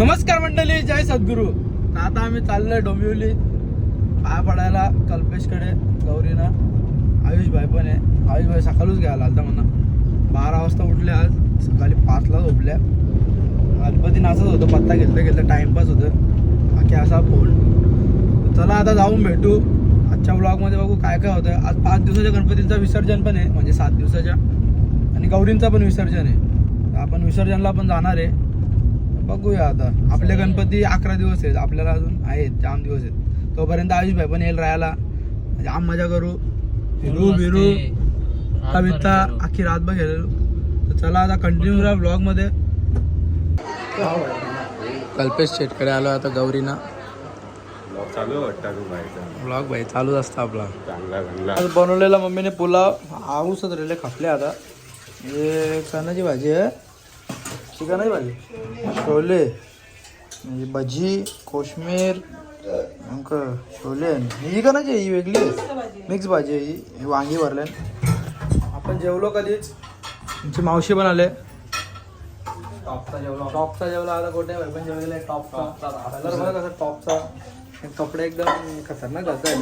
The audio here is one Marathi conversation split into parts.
नमस्कार मंडळी जय सद्गुरू. आता आम्ही चाललोय डोंबिवली. पाय पडायला कल्पेशकडे गौरीना. आयुष भाई पण आहे. आयुष भाई सकाळूच घ्यायला आलता म्हणा. बारा वाजता उठले आज. सकाळी पाचला झोपल्या. गणपती नाचत होतं पत्ता घेतलं घेतलं टाइमपास होतं. बाकी असा फोन चला आता जाऊन भेटू. आजच्या ब्लॉगमध्ये बघू काय काय होतं आज पाच दिवसाच्या गणपतींचं विसर्जन पण आहे. म्हणजे सात दिवसाच्या. आणि गौरींचा पण विसर्जन आहे. आपण विसर्जनला पण जाणार आहे. बघूया आता. आपले गणपती अकरा दिवस आहेत. आपल्याला अजून आहेत जाम दिवस आहेत. तोपर्यंत आयुष भाई पण येईल राहायला. जाम मजा करू. फिरू बिरू. कविता अख्खी रातभर खेळलो. तर चला आता कंटिन्यू राहा ब्लॉगमध्ये कल्पेश शेटकडे आलो आता गौरीना. ब्लॉग भाई चालूच असता आपला. चांगला चांगला आज बनवलेला मम्मीने पुलाव. आऊसच राहिले खपले आता. हे कणाची भाजी आहे. चिकनाची भाजी छोले म्हणजे भजी कोशमीर अंक छोले ही कणाची आहे? ही वेगळी मिक्स भाजी आहे ही वांगी भरले आपण जेवलो कधीच आमची मावशी पण आले टॉपचा जेवला टॉपचा जेवला आता कुठे पण जेवलेला आहे टॉपचा कलर बघा कसं टॉपचा कपडे एकदम खतरनाक घालताय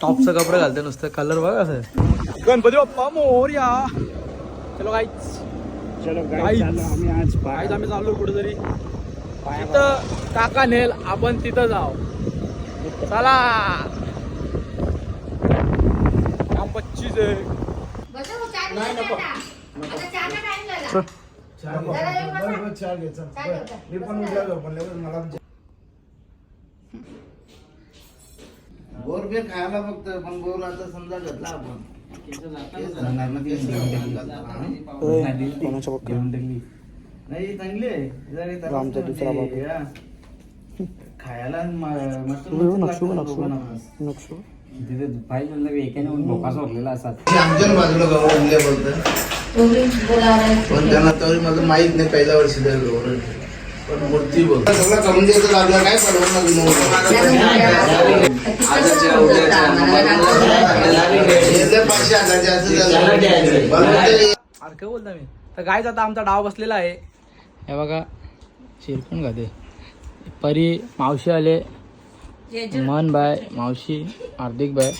टॉपचा कपडे घालते नुसतं कलर बघा कसं. गणपती बाप्पा मोरया चलो गाईच आज आम्ही चाललो कुठेतरी. तिथं काका नेल आपण तिथं जाऊ. चला. काम पच्चीस आहे. नाही नको. बोर बी खायला फक्त पण बोर आता समजा घेतला आपण. नाही चांगली आहे. जरा त्याला आमचा म्हणजे, दुसरा बाबू. या, खायला म- मस्त मस्त लागतं लोकांना. आमच्या बाजूला उरले बोलतं पण त्यांना तरी मला माहीत नाही पहिल्या वर्षी मूर्ती बघ. सगळं करून द्यायचं लागलं काय काय बोलता मी? तर गायच आता आमचा डाव बसलेला आहे. हे बघा शिरकून खाते. परी मावशी आले. मन बाय मावशी हार्दिक बाय.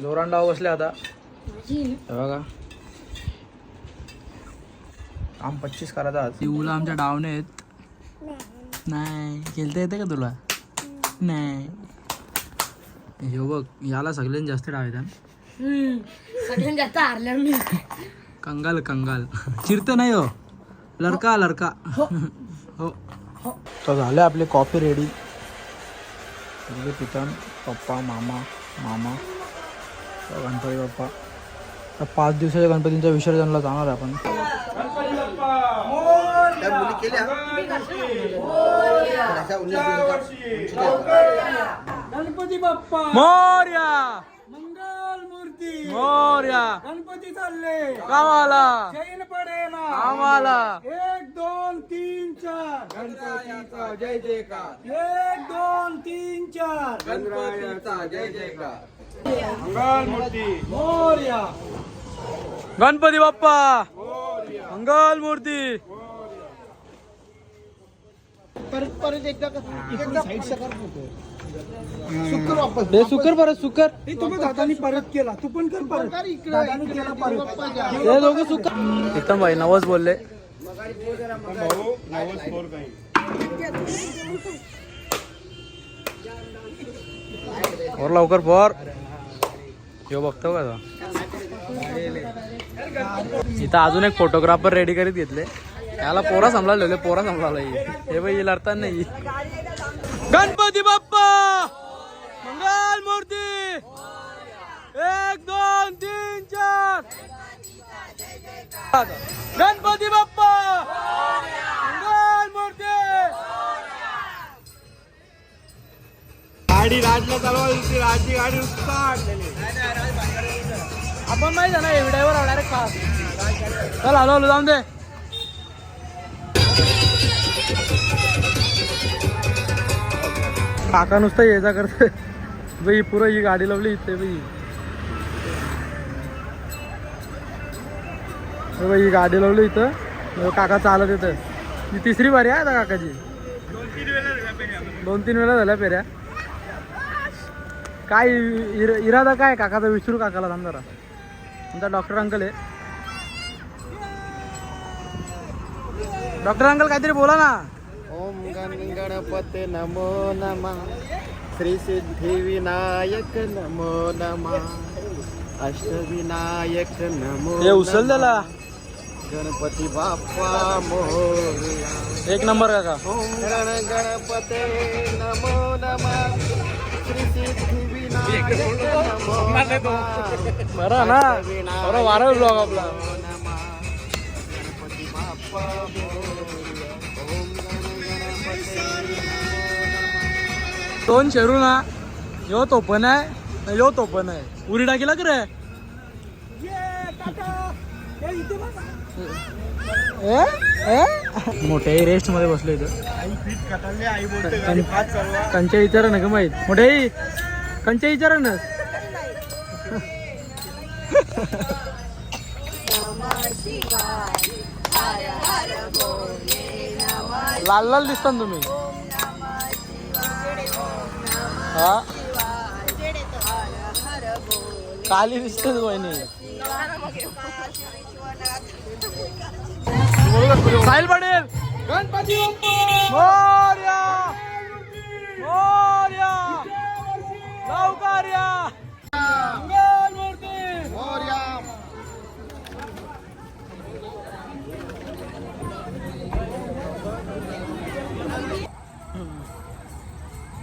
जोरान डाव बसले आता. हे बघा. काम पच्चीस करायचा आज. उला आमच्या डावने आहेत. नाही. खेळता येते का तुला? नाही. हे बघ याला सगळ्यांनी जास्त डाव येतात सगळ्यात जास्त हारल्यावर मी. कंगाल कंगाल. चिरत नाही हो. लडका लडका. हो. तर झाले आपले कॉफी रेडी तिथे पितन पप्पा मामा मामा गणपती बाप्पा. तर पाच दिवसाच्या गणपतींच्या विसर्जनला जाणार आहे आपण. त्या मुली केल्या. अशा गणपती बाप्पा. मोर्या. मंगल मूर्ती. मोर्या. गणपती चालले. गावाला जैन पडे ना आम्हाला एक दोन तीन चार. गणपतीचा जय जयकार. एक दोन तीन चार. गणपतीचा जय जयकार. मोर्या. गणपती बाप्पा. मंगल मूर्ती. परत परत एकदा एकदा सुकर परत सुकर. हे तुम्ही दादानी परत केला. तू पण कर परत. दादानी केला परत. हे दोघं सुकर एकदम भाई नवस बोलले. और लवकर पोर. ह्यो बघतो का तो? इथं अजून एक फोटोग्राफर रेडी करीत घेतले. याला पोरा सांभाळले पोरा सांभाळला हे बाई लढतात नाही. गणपती बाप्पा! मंगल मूर्ती! एक दोन तीन चार! गणपती बाप्पा! मंगल मूर्ती! गाडी राजला चालवायची राजची गाडी आपण माहिती ना एवढ्यावर डायरेक्ट पास चल हॅलो हॅलो जाऊन दे. काका नुसतं ये जा करते बाई पुरं ही गाडी लावली इथे बाई. बाई ही गाडी लावली इथं. काका चालत येतं ही तिसरी बारी आहे आता काकाची. दोन तीन वेळा झाल्या पेऱ्या काय इर- इरादा काय? काकाचा विचारू काकाला थांब जरा. आमचा डॉक्टर अंकल आहे. डॉक्टर अंकल काहीतरी बोला ना. ओम गण गणपते नमो नमा। श्री सिद्धी विनायक नमो नमा। अष्टविनायक नमो हे उचल त्याला. गणपती बाप्पा मोरया। एक नंबर काका. ओम गण गणपते नमो नमा। श्री सिद्धी विनायक नमो नमा। बरं ना. बरं वारं ब्लॉग आपला. गणपती बाप्पा मोरया। दोन शेरू ना. यो तो पण आहे यो तो पण आहे उरी टाकीला कर मोठ्या मोठे रेस्टमध्ये बसलो इथं. कंच्या विचारा ना ग माहीत. मोठे कंच्या विचारा ना. लाल लाल दिसता ना तुम्ही. हा? काली दिसते वहिनी. साहिल पाटील. गणपती मोर्या! मोर्या! लवकर या.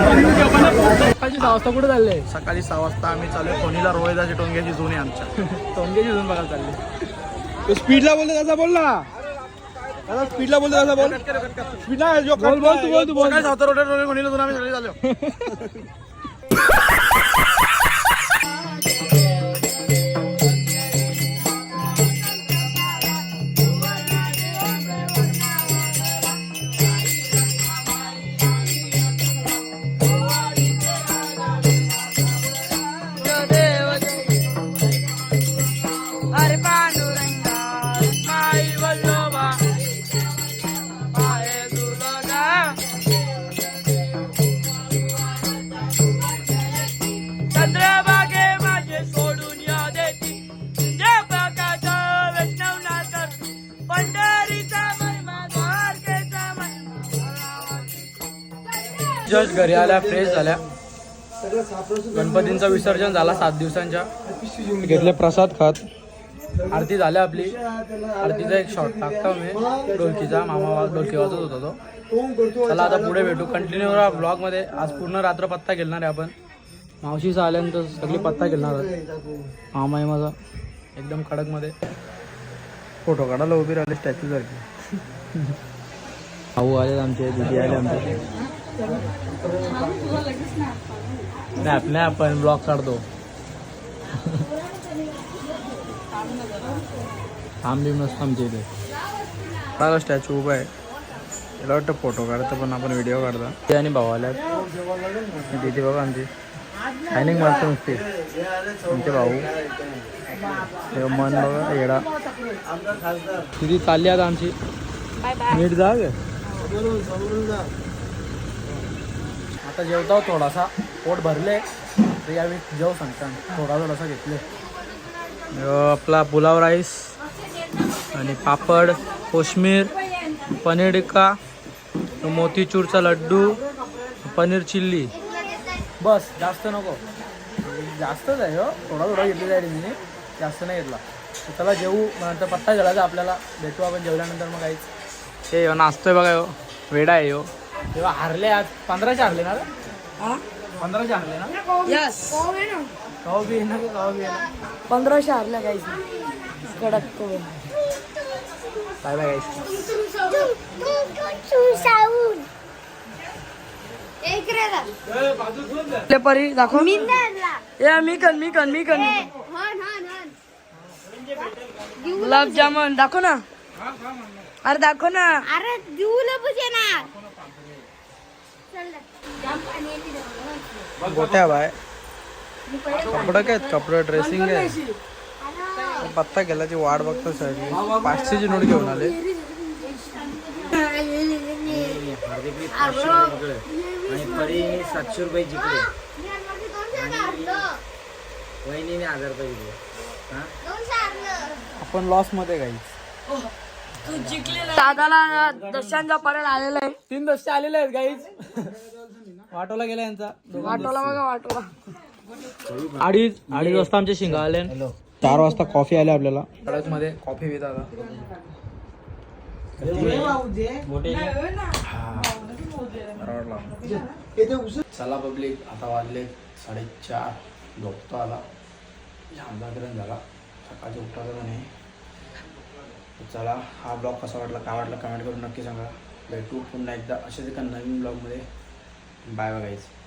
सकाळची सहा वाजता कुठे चालले? सकाळी सहा वाजता आम्ही चालू फोनीला रोहिदाची टोंग्याची जुने आमच्या. टोंगे जिजून बघायला चालले. स्पीडला बोलतो तसा बोल ना. दादा स्पीडला बोलतो तसा बोल. स्पीडला जो बोल बोल तू बोल तू बोल. सकाळी सावता रोडे रोडे फोनीला जुने आम्ही सगळे घरी आल्या फ्रेश झाल्या. गणपतींचं विसर्जन झाला सात दिवसांच्या. घेतले प्रसाद खात. आरती झाल्या आपली. आरतीचा एक शॉट टाकतो मी. ढोलकीचा मामा ढोलकी वाजत होता तो. चला आता पुढे भेटू. कंटिन्यू ब्लॉगमध्ये आज पूर्ण रात्र पत्ता खेळणार आहे आपण. मावशीचा आल्यानंतर सगळी पत्ता खेळणार आहोत. मामा आहे माझा. एकदम कडकमध्ये फोटो काढायला उभी राहिली स्टॅच्यू सारखी. भाऊ आले आमचे दिदी आले आमचे. स्नॅप नाही आपण ब्लॉग काढतो. आंबी मस्त आमच्या इथे चांगला स्टॅच्यू उभा आहे. त्याला वाटतं फोटो काढतो पण आपण व्हिडिओ काढता. ते आणि भाऊ आल्यात. तिथे बघा आमची शायनिंग मारतो नुसते आमचे भाऊ. मन बघा येडा. तिथे चालली आता आमची. नीट जा आता जेवतो थोडासा. पोट भरले. तर यावेळी जेव सांगता. थोडा थोडासा घेतले. आपला पुलाव राईस आणि पापड कोशमीर पनीर टिक्का मोतीचूरचा लड्डू पनीर चिल्ली. बस जास्त नको. जास्तच आहे हो. थोडा थोडा घेतलेला आहे मी जास्त नाही घेतला. तर चला जेवू. नंतर पत्ता गेला आपल्याला. भेटू आपण जेवल्यानंतर मग काहीच हे नाचतोय बघा हो. वेडा आहे हो. तेव्हा हारले आज. पंधराचे हारले ना रे? पंधराचे हारले ना? यस कवा बी येणार कवा बी येणार पंधराशे हारल्या काही कडक करून बाय बाय गाईस परी दाखव. मी मी कन मी कन मी कन गुलाबजामुन दाखव ना अरे दाखव ना. अरे देऊला पुजे ना गोट्या बाय. कपडं काय कपडं ड्रेसिंग आहे पत्ता गेल्याची वाट बघतो सर पाचशेची नोट घेऊन आले. सातशे रुपये जिंकले हजार रुपये जिंकले आपण लॉसमध्ये काही दादाला दशांचा पर्यंत आलेला आहे. तीन दशे आलेले आहेत गाईज वाटोला गेला यांचा. वाटोला बघा वाटोला. अडीच अडीच वाजता आमचे शिंगा आले. चार वाजता कॉफी आले आपल्याला. कडकमध्ये कॉफी पित आता. चला पब्लिक आता वाजले साडेचार. झोपतो आला जामदाकरण झाला. सकाळचे उठायचं म्हणे. तर चला हा ब्लॉग कसा वाटला काय वाटला कमेंट करून नक्की सांगा. भेटू पुन्हा एकदा असेच एका नवीन ब्लॉगमध्ये. बाय बघायचं